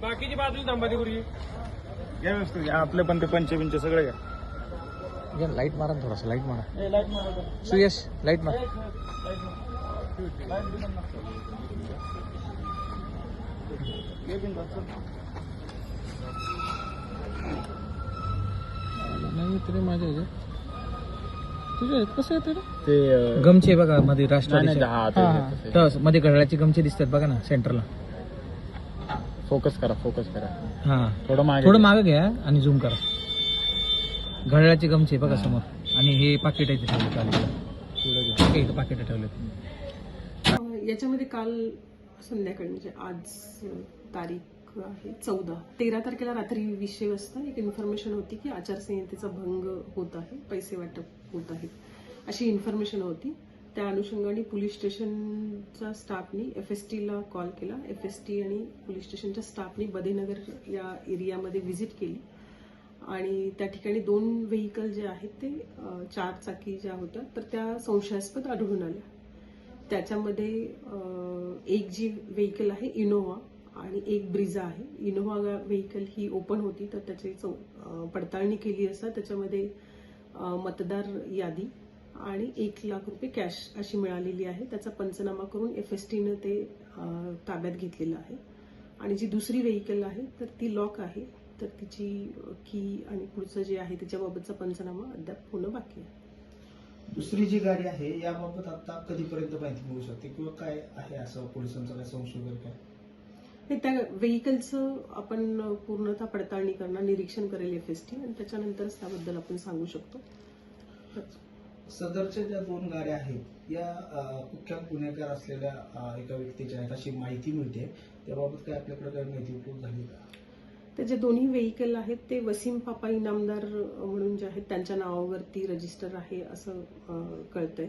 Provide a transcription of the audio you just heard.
बाकीची बाजूला थांबा ती गुरुजी घ्या व्यवस्थित घ्या. आपले पण ते पंचे बिंचे सगळे घ्या. घ्या लाइट मारा ना थोडासा लाइट मारा. ए, लाइट मारा बरं. सुयश लाइट मार. लाइट मार, लाइट. लाइट बिन. नाही तरी माझ्या ह्याच्यात. कसं येते रे ते गमचे बघा मध्ये राष्ट्रवादी हा, ते- मध्ये घड्याळाचे गमचे दिसतात बघा ना सेंटरला. फोकस करा फोकस करा. हा. थोडं मागे थोडं मागं घ्या आणि झूम करा. घड्याळाचे गमचे बघा समोर. आणि हे पाकिट आहे ठेवले पाकिट इथं पाकिट ठेवले याच्यामध्ये काल संध्याकाळी म्हणजे आज अं, तारीख आहे? चौदा. तेरा तारखेला रात्री विषय वाजता एक इन्फॉर्मेशन होती की आचारसंहितेचा भंग होत आहे. पैसे वाटप होत आहे अशी इन्फॉर्मेशन होती. त्या अनुषंगाने पोलीस स्टेशनच्या स्टाफनी एफ एस टीला कॉल केला. एफ एस टी आणि पोलीस स्टेशनच्या स्टाफनी बदेनगर या एरियामध्ये व्हिजिट केली. आणि त्या ठिकाणी दोन व्हेकल जे आहेत ते चार चाकी ज्या होत्या तर त्या संशयास्पद आढळून आल्या. त्याच्यामध्ये एक जी व्हेकल आहे इनोव्हा आणि एक ब्रिज आहे. इनोव्हा व्हेकल ही ओपन होती तर त्याची चौ पडताळणी केली असता त्याच्यामध्ये मतदार यादी आणि एक लाख रुपये कॅश अशी मिळालेली आहे. त्याचा पंचनामा करून एफ एस टीनं ते ताब्यात घेतलेलं आहे. आणि जी दुसरी व्हेकल आहे तर ती लॉक आहे. तर तिची की आणि पुढचं जे आहे त्याच्याबाबतचा पंचनामा अद्याप होणं बाकी आहे. दुसरी जी गाडी आहे याबाबत आता कधीपर्यंत माहिती मिळू शकते? किंवा काय आहे असं पोलिसांचा काय संशय वगैरे काय? नाही, त्या व्हेकलचं आपण पूर्णतः पडताळणी करणार निरीक्षण करेल एफ एस टी आणि त्याच्यानंतरच त्याबद्दल आपण सांगू शकतो. सदरच्या ज्या दोन गाड्या आहेत या कुख्यात गुन्हेगार असलेल्या एका व्यक्तीच्या आहेत अशी माहिती मिळते. त्याबाबत काय आपल्याकडे काही माहिती उपलब्ध झाली का? ते जे दोन्ही व्हेकल आहेत ते वसीम पापा इनामदार म्हणून जे आहेत त्यांच्या नावावरती रजिस्टर आहे असं कळतंय.